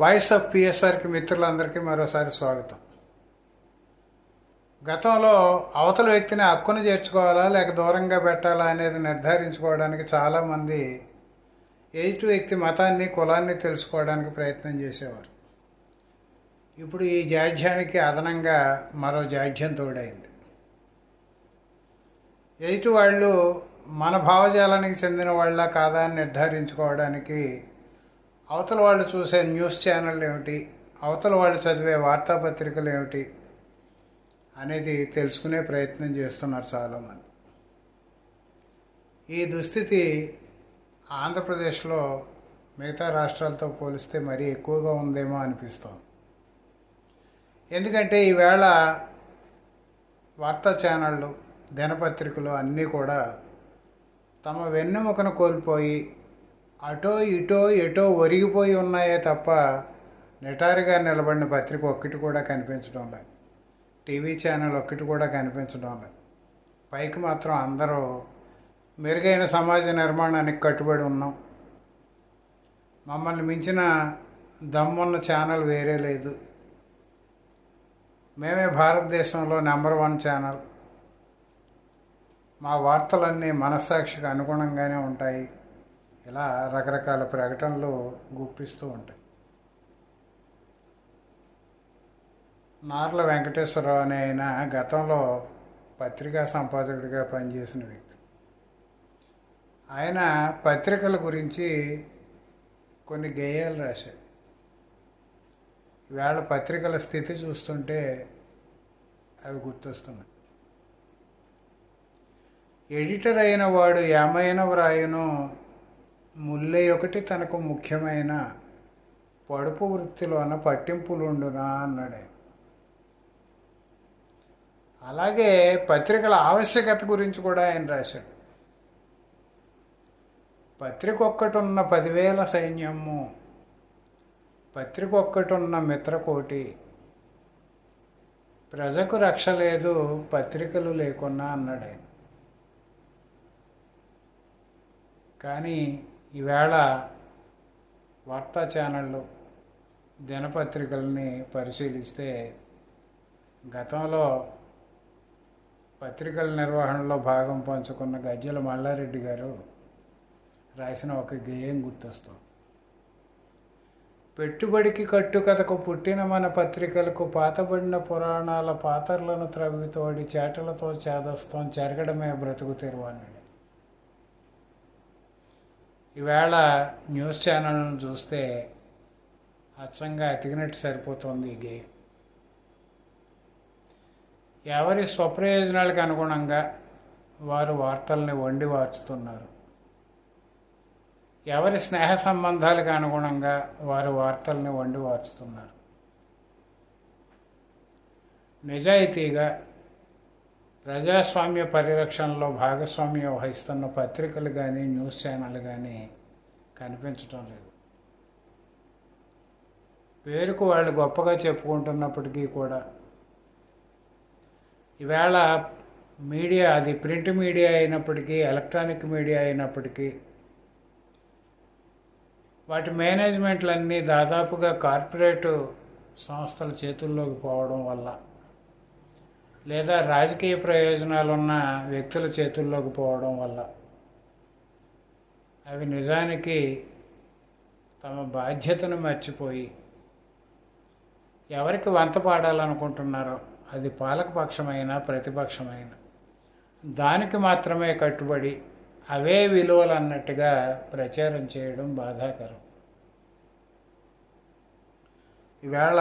Voice of పిఎస్ఆర్కి మిత్రులందరికీ మరోసారి స్వాగతం. గతంలో అవతల వ్యక్తిని హక్కును చేర్చుకోవాలా లేక దూరంగా పెట్టాలా అనేది నిర్ధారించుకోవడానికి చాలామంది ఎదుటి వ్యక్తి మతాన్ని కులాన్ని తెలుసుకోవడానికి ప్రయత్నం చేసేవారు. ఇప్పుడు ఈ జాడ్యానికి అదనంగా మరో జాడ్యం తోడైంది. ఎదుటి వాళ్ళు మన భావజాలానికి చెందిన వాళ్ళ కాదా అని నిర్ధారించుకోవడానికి అవతల వాళ్ళు చూసే న్యూస్ ఛానల్ ఏమిటి? అవతల వాళ్ళు చదివే వార్తాపత్రికలు ఏమిటి? అనేది తెలుసుకునే ప్రయత్నం చేస్తున్నారు చాలామంది. ఈ దుస్థితి ఆంధ్రప్రదేశ్లో మిగతా రాష్ట్రాలతో పోలిస్తే మరీ ఎక్కువగా ఉందేమో అనిపిస్తోంది. ఎందుకంటే ఈవేళ వార్తా ఛానళ్ళు దినపత్రికలు అన్నీ కూడా తమ వెన్నెముకను కోల్పోయి అటో ఇటో ఎటో ఒరిగిపోయి ఉన్నాయే తప్ప నిటారుగా నిలబడిన పత్రిక ఒక్కటి కూడా కనిపించడం లేదు. టీవీ ఛానల్ ఒక్కటి కూడా కనిపించడం లేదు. పైకి మాత్రం అందరూ మెరుగైన సమాజ నిర్మాణానికి కట్టుబడి ఉన్నాం. మమ్మల్ని మించిన దమ్మున్న ఛానల్ వేరే లేదు. మేమే భారతదేశంలో నెంబర్ వన్ ఛానల్. మా వార్తలన్నీ మనస్సాక్షికి అనుగుణంగానే ఉంటాయి. ఇలా రకరకాల ప్రకటనలు గుప్పిస్తూ ఉంటాయి. నార్ల వెంకటేశ్వరరావు అనే ఆయన గతంలో పత్రికా సంపాదకుడిగా పనిచేసిన వ్యక్తి. ఆయన పత్రికల గురించి కొన్ని గేయాలు రాశాడు ఇవాళ పత్రికల స్థితి చూస్తుంటే అవి గుర్తొస్తున్నాయి. ఎడిటర్ అయిన వాడు ఏమైనా వ్రాయను ముల్లె ఒకటి తనకు ముఖ్యమైన పడుపు వృత్తిలోన పట్టింపులుండునా అన్నాడు. అలాగే పత్రికల ఆవశ్యకత గురించి కూడా ఆయన రాశాడు. పత్రిక ఒక్కటున్న పదివేల సైన్యము పత్రిక ఒక్కటున్న మిత్రకోటి ప్రజకు రక్ష లేదు పత్రికలు లేకున్నా అన్నాడు ఆయన. కానీ ఈవేళ వార్తా ఛానళ్ళు దినపత్రికల్ని పరిశీలిస్తే గతంలో పత్రికల నిర్వహణలో భాగం పంచుకున్న గజ్జల మల్లారెడ్డి గారు రాసిన ఒక గేయం గుర్తొస్తుంది. పెట్టుబడికి కట్టుకథకు పుట్టిన మన పత్రికలకు పాతబడిన పురాణాల పాతర్లను త్రవ్వితోడి చేటలతో చేదస్తం చెరగడమే బ్రతుకు తెరువన్నాడు ఈవేళ న్యూస్ ఛానల్ను చూస్తే అచ్చంగా అతికినట్టు సరిపోతుంది ఇది ఎవరి స్వప్రయోజనాలకు అనుగుణంగా వారు వార్తల్ని వండి వార్చుతున్నారు. ఎవరి స్నేహ సంబంధాలకు అనుగుణంగా వారు వార్తల్ని వండి వార్చుతున్నారు. నిజాయితీగా ప్రజాస్వామ్య పరిరక్షణలో భాగస్వామ్యం వహిస్తున్న పత్రికలు కానీ న్యూస్ ఛానల్ కానీ కనిపించటం లేదు. పేరుకు వాళ్ళు గొప్పగా చెప్పుకుంటున్నప్పటికీ కూడా ఈవేళ మీడియా అది ప్రింట్ మీడియా అయినప్పటికీ ఎలక్ట్రానిక్ మీడియా అయినప్పటికీ వాటి మేనేజ్మెంట్లన్నీ దాదాపుగా కార్పొరేటు సంస్థల చేతుల్లోకి పోవడం వల్ల లేదా రాజకీయ ప్రయోజనాలు ఉన్న వ్యక్తుల చేతుల్లోకి పోవడం వల్ల అవి నిజానికి తమ బాధ్యతను మర్చిపోయి ఎవరికి వంత పాడాలనుకుంటున్నారో అది పాలకపక్షమైన ప్రతిపక్షమైన దానికి మాత్రమే కట్టుబడి అవే విలువలు అన్నట్టుగా ప్రచారం చేయడం బాధాకరం. ఈవేళ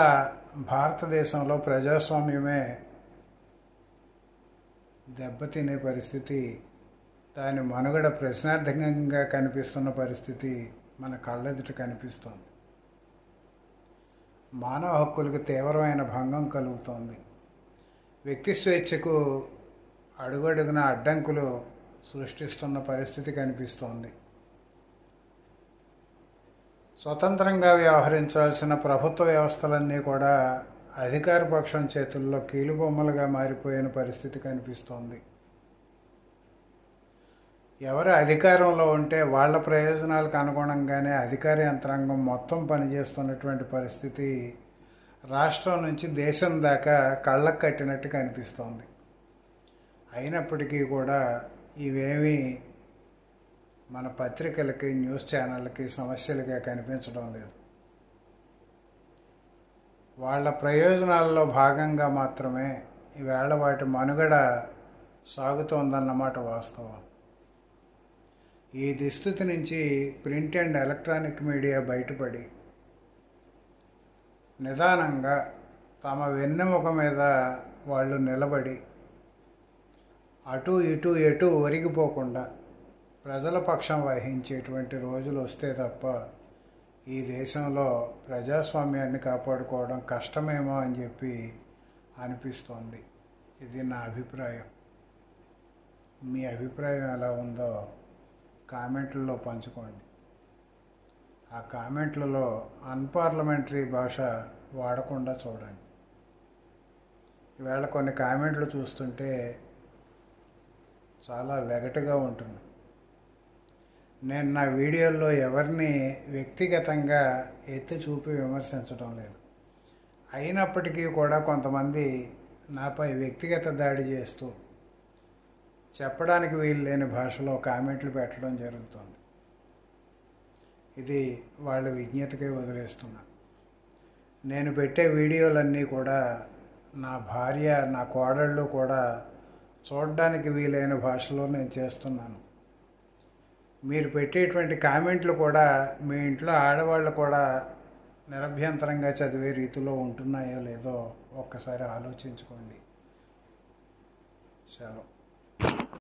భారతదేశంలో ప్రజాస్వామ్యమే దెబ్బతినే పరిస్థితి దాని మనుగడ ప్రశ్నార్థకంగా కనిపిస్తున్న పరిస్థితి మన కళ్ళెదుట కనిపిస్తోంది. మానవ హక్కులకు తీవ్రమైన భంగం కలుగుతోంది. వ్యక్తి స్వేచ్ఛకు అడుగడుగున అడ్డంకులు సృష్టిస్తున్న పరిస్థితి కనిపిస్తోంది. స్వతంత్రంగా వ్యవహరించాల్సిన ప్రభుత్వ వ్యవస్థలన్నీ కూడా అధికార పక్షం చేతుల్లో కీలుబొమ్మలుగా మారిపోయిన పరిస్థితి కనిపిస్తోంది. ఎవరు అధికారంలో ఉంటే వాళ్ళ ప్రయోజనాలకు అనుగుణంగానే అధికార యంత్రాంగం మొత్తం పనిచేస్తున్నటువంటి పరిస్థితి రాష్ట్రం నుంచి దేశం దాకా కళ్ళకు కట్టినట్టు కనిపిస్తోంది. అయినప్పటికీ కూడా ఇవేమీ మన పత్రికలకి న్యూస్ ఛానళ్ళకి సమస్యలుగా కనిపించడం లేదు. వాళ్ళ ప్రయోజనాల్లో భాగంగా మాత్రమే ఈవేళ వాటి మనుగడ సాగుతోందన్నమాట వాస్తవం. ఈ దుస్థితి నుంచి ప్రింట్ అండ్ ఎలక్ట్రానిక్ మీడియా బయటపడి నిదానంగా తమ వెన్నెముక మీద వాళ్ళు నిలబడి అటు ఇటు ఎటు ఒరిగిపోకుండా ప్రజల పక్షం వహించేటువంటి రోజులు వస్తే తప్ప ఈ దేశంలో ప్రజాస్వామ్యాన్ని కాపాడుకోవడం కష్టమేమో అని చెప్పి అనిపిస్తోంది. ఇది నా అభిప్రాయం. మీ అభిప్రాయం ఎలా ఉందో కామెంట్లలో పంచుకోండి. ఆ కామెంట్లలో అన్పార్లమెంటరీ భాష వాడకుండా చూడండి. ఈవేళ కొన్ని కామెంట్లు చూస్తుంటే చాలా వెగటగా ఉంటుంది. నేను నా వీడియోల్లో ఎవరిని వ్యక్తిగతంగా ఎత్తి చూపి విమర్శించడం లేదు. అయినప్పటికీ కూడా కొంతమంది నాపై వ్యక్తిగత దాడి చేస్తూ చెప్పడానికి వీలు లేని భాషలో కామెంట్లు పెట్టడం జరుగుతుంది. ఇది వాళ్ళ విజ్ఞతకే వదిలేస్తున్నాను నేను పెట్టే వీడియోలన్నీ కూడా నా భార్య నా కోడళ్ళు కూడా చూడడానికి వీలైన భాషలో నేను చేస్తున్నాను. మీరు పెట్టేటువంటి కామెంట్లు కూడా మీ ఇంట్లో ఆడవాళ్ళు కూడా నిరభ్యంతరంగా చదివే రీతిలో ఉంటున్నాయో లేదో ఒక్కసారి ఆలోచించుకోండి. సెలవు.